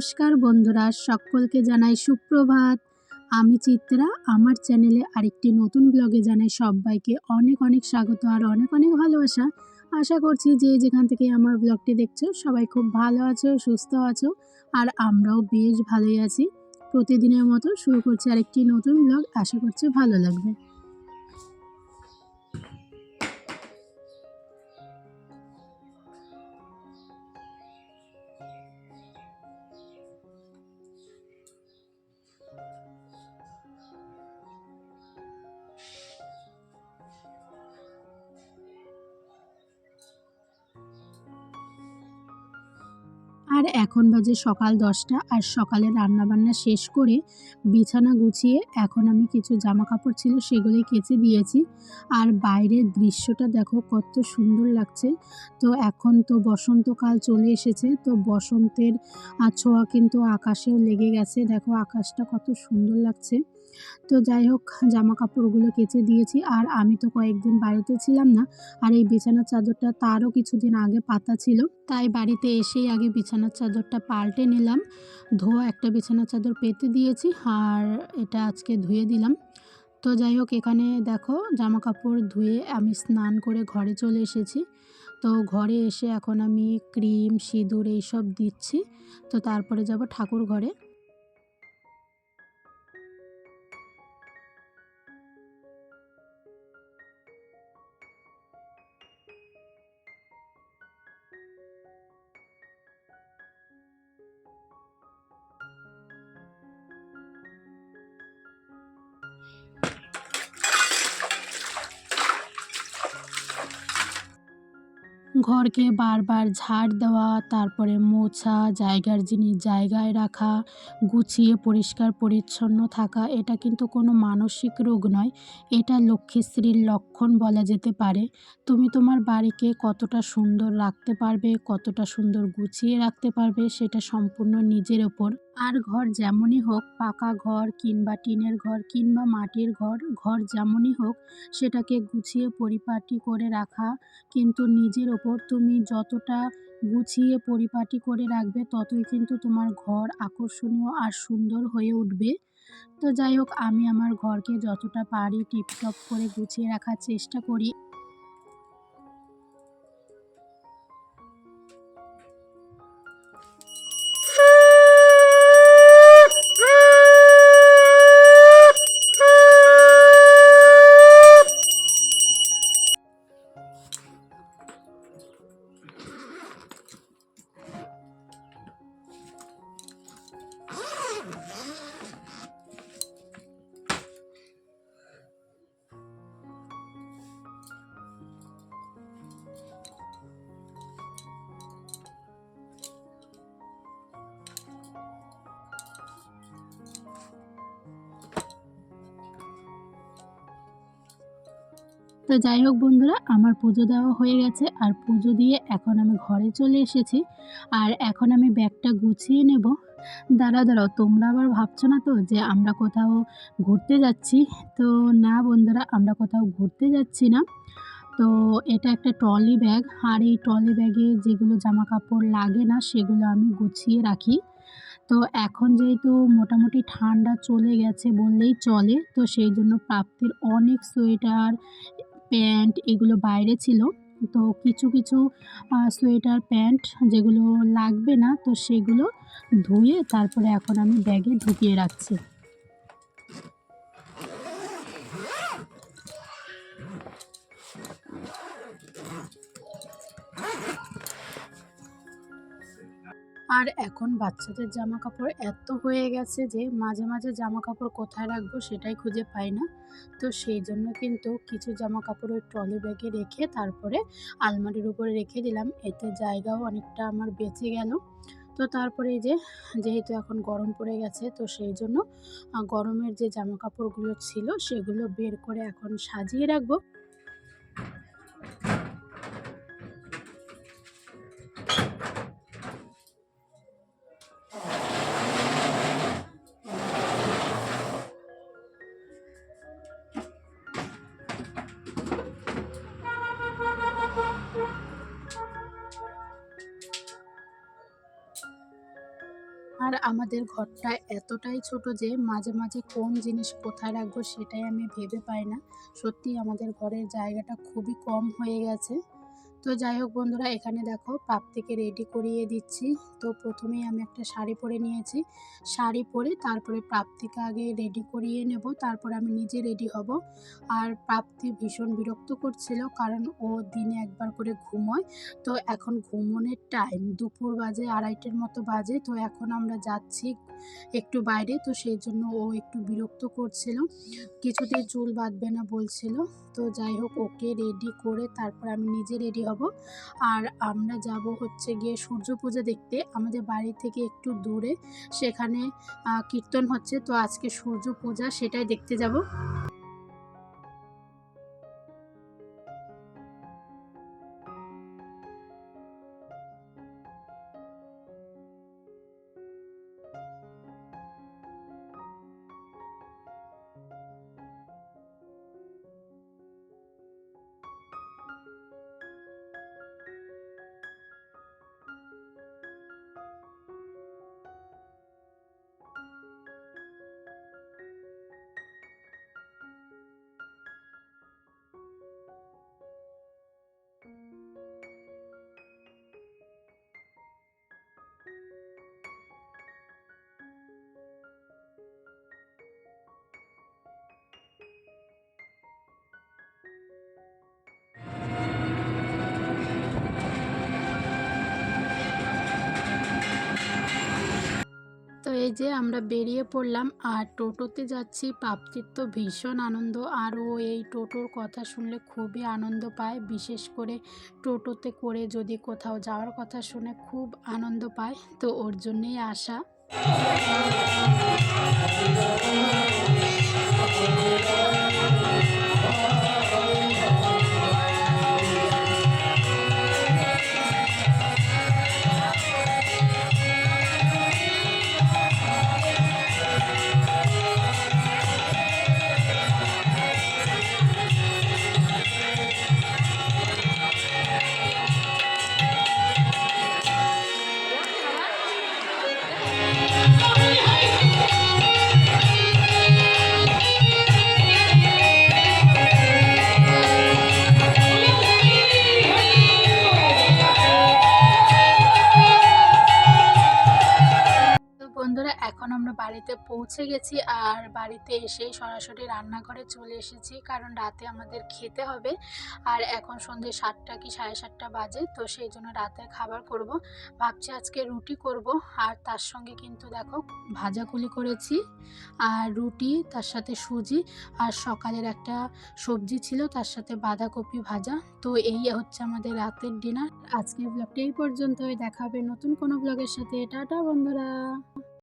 নমস্কার বন্ধুরা, সকলকে জানাই সুপ্রভাত। আমি চিত্রা, আমার চ্যানেলে আরেকটি নতুন ব্লগে জানাই সবাইকে অনেক অনেক স্বাগত আর অনেক অনেক ভালোবাসা। আশা করছি যে যেখান থেকে আমার ব্লগটি দেখছ, সবাই খুব ভালো আছো, সুস্থ আছো আর আমরাও বেশ ভালোই আছি। প্রতিদিনের মতো শুরু করছি আরেকটি নতুন ব্লগ আশা করছি ভালো লাগবে। আর এখন বাজে সকাল দশটা আর সকালে রান্নাবান্না শেষ করে বিছানা গুছিয়ে এখন আমি কিছু জামা কাপড় ছিল সেগুলোই কেচে দিয়েছি। আর বাইরের দৃশ্যটা দেখো কত সুন্দর লাগছে। তো এখন তো বসন্তকাল চলে এসেছে, তো বসন্তের ছোঁয়া কিন্তু আকাশেও লেগে গেছে। দেখো আকাশটা কত সুন্দর লাগছে। তো যাই হোক জামা কাপড়গুলো কেচে দিয়েছি। আর আমি তো কয়েকদিন বাড়িতে ছিলাম না, আর এই বিছানার চাদরটা তারও কিছুদিন আগে পাতা ছিল। তাই বাড়িতে এসেই আগে বিছানার চাদরটা পাল্টে নিলাম। ধোয়া একটা বিছানার চাদর পেতে দিয়েছি, আর এটা আজকে ধুয়ে দিলাম। তো যাই হোক, এখানে দেখো জামা কাপড় ধুয়ে আমি স্নান করে ঘরে চলে এসেছি। তো ঘরে এসে এখন আমি ক্রিম, সিঁদুর এইসব দিচ্ছি। তো তারপরে যাব ঠাকুর ঘরে। ঘরকে বারবার ঝাড় দেওয়া, তারপরে মোছা, জায়গার জিনিস জায়গায় রাখা, গুছিয়ে পরিষ্কার পরিচ্ছন্ন থাকা, এটা কিন্তু কোনো মানসিক রোগ নয়। এটা লক্ষ্মীশ্রীর লক্ষণ বলা যেতে পারে। তুমি তোমার বাড়িকে কতটা সুন্দর রাখতে পারবে, কতটা সুন্দর গুছিয়ে রাখতে পারবে, সেটা সম্পূর্ণ নিজের ওপর। আর ঘর যেমনই হোক, পাকা ঘর কিংবা টিনের ঘর কিংবা মাটির ঘর ঘর যেমনই হোক, সেটাকে গুছিয়ে পরিপাটি করে রাখা। কিন্তু নিজের ওপর তুমি যতটা গুছিয়ে পরিপাটি করে রাখবে, ততই কিন্তু তোমার ঘর আকর্ষণীয় আর সুন্দর হয়ে উঠবে। তো যাই হোক, আমি আমার ঘরকে যতটা পারি টিপটপ করে গুছিয়ে রাখার চেষ্টা করি। তো যাই হোক বন্ধুরা, আমার পুজো দেওয়া হয়ে গেছে। আর পুজো দিয়ে এখন আমি ঘরে চলে এসেছি। আর এখন আমি ব্যাগটা গুছিয়ে নেব। দাঁড়াও দাঁড়াও, তোমরা আবার ভাবছ না তো যে আমরা কোথাও ঘুরতে যাচ্ছি? তো না বন্ধুরা, আমরা কোথাও ঘুরতে যাচ্ছি না। তো এটা একটা ট্রলি ব্যাগ। আর এই ট্রলি ব্যাগে যেগুলো জামা কাপড় লাগে না, সেগুলো আমি গুছিয়ে রাখি। তো এখন যেহেতু মোটামুটি ঠান্ডা চলে গেছে বললেই চলে, তো সেই জন্য প্রাপ্তির অনেক সোয়েটার প্যান্ট এগুলো বাইরে ছিল। তো কিছু কিছু সোয়েটার প্যান্ট যেগুলো লাগবে না, তো সেগুলো ধুয়ে তারপরে এখন আমি ব্যাগে ঢুকিয়ে রাখছি। আর এখন বাচ্চাদের জামা কাপড় এত হয়ে গেছে যে মাঝে মাঝে জামা কাপড় কোথায় রাখব সেটাই খুঁজে পাই না। তো সেই জন্য কিন্তু কিছু জামা কাপড় ওই ট্রলি ব্যাগে রেখে তারপরে আলমারির উপরে রেখে দিলাম। এতে জায়গাও অনেকটা আমার বেঁচে গেল। তো তারপরে যে, যেহেতু এখন গরম পড়ে গেছে, তো সেই জন্য গরমের যে জামা কাপড়গুলো ছিল সেগুলো বের করে এখন সাজিয়ে রাখব। আর আমাদের ঘরটা এতটাই ছোট যে মাঝে মাঝে কোন জিনিস কোথায় রাখব সেটাই আমি ভেবে পাই না। সত্যি আমাদের ঘরের জায়গাটা খুবই কম হয়ে গেছে। তো যাই হোক বন্ধুরা, এখানে দেখো প্রাপ্তিকে রেডি করিয়ে দিচ্ছি। তো প্রথমেই আমি একটা শাড়ি পরে নিয়েছি। শাড়ি পরে তারপরে প্রাপ্তিকে আগে রেডি করিয়ে নেব, তারপরে আমি নিজে রেডি হব। আর প্রাপ্তি ভীষণ বিরক্ত করছিল, কারণ ও দিনে একবার করে ঘুমোয়। তো এখন ঘুমোনের টাইম দুপুর বাজে, আড়াইটের মতো বাজে। তো এখন আমরা যাচ্ছি একটু বাইরে, তো সেই জন্য ও একটু বিরক্ত করছিল। কিছুতেই চুল বাঁধবে না বলছিল। তো যাই হোক, ওকে রেডি করে তারপর আমি নিজে রেডি হব। আর আমরা যাব হচ্ছে গিয়ে সূর্য পূজা দেখতে। আমাদের বাড়ি থেকে একটু দূরে। সেখানে কীর্তন হচ্ছে। তো আজকে সূর্য পূজা সেটাই দেখতে যাব। এই যে আমরা বেরিয়ে পড়লাম আর টোটোতে যাচ্ছি প্রাপ্তির তো ভীষণ আনন্দ। আর ও এই টোটোর কথা শুনলে খুবই আনন্দ পায়। বিশেষ করে টোটোতে করে যদি কোথাও যাওয়ার কথা শুনে খুব আনন্দ পায়। তো ওর জন্যেই আসা। তো বন্ধুরা, এখন আমরা বাড়িতে পৌঁছে গেছি আর বাড়িতে এসেই সরাসরি রান্নাঘরে চলে এসেছি। কারণ রাতে আমাদের খেতে হবে আর এখন সন্ধ্যে সাতটা কি সাড়ে সাতটা বাজে, তো সেই জন্য রাতে খাবার করব। ভাবছি আজকে রুটি করব আর তার সঙ্গে কিন্তু দেখো ভাজাকুলি করেছি আর রুটি, তার সাথে সুজি আর সকালের একটা সবজি ছিল, তার সাথে বাঁধাকপি ভাজা। তো এই হচ্ছে আমাদের রাতের ডিনার। আজকের ব্লগটা এই পর্যন্তই। দেখা হবে নতুন কোনো ব্লগের সাথে। টাটা বন্ধুরা।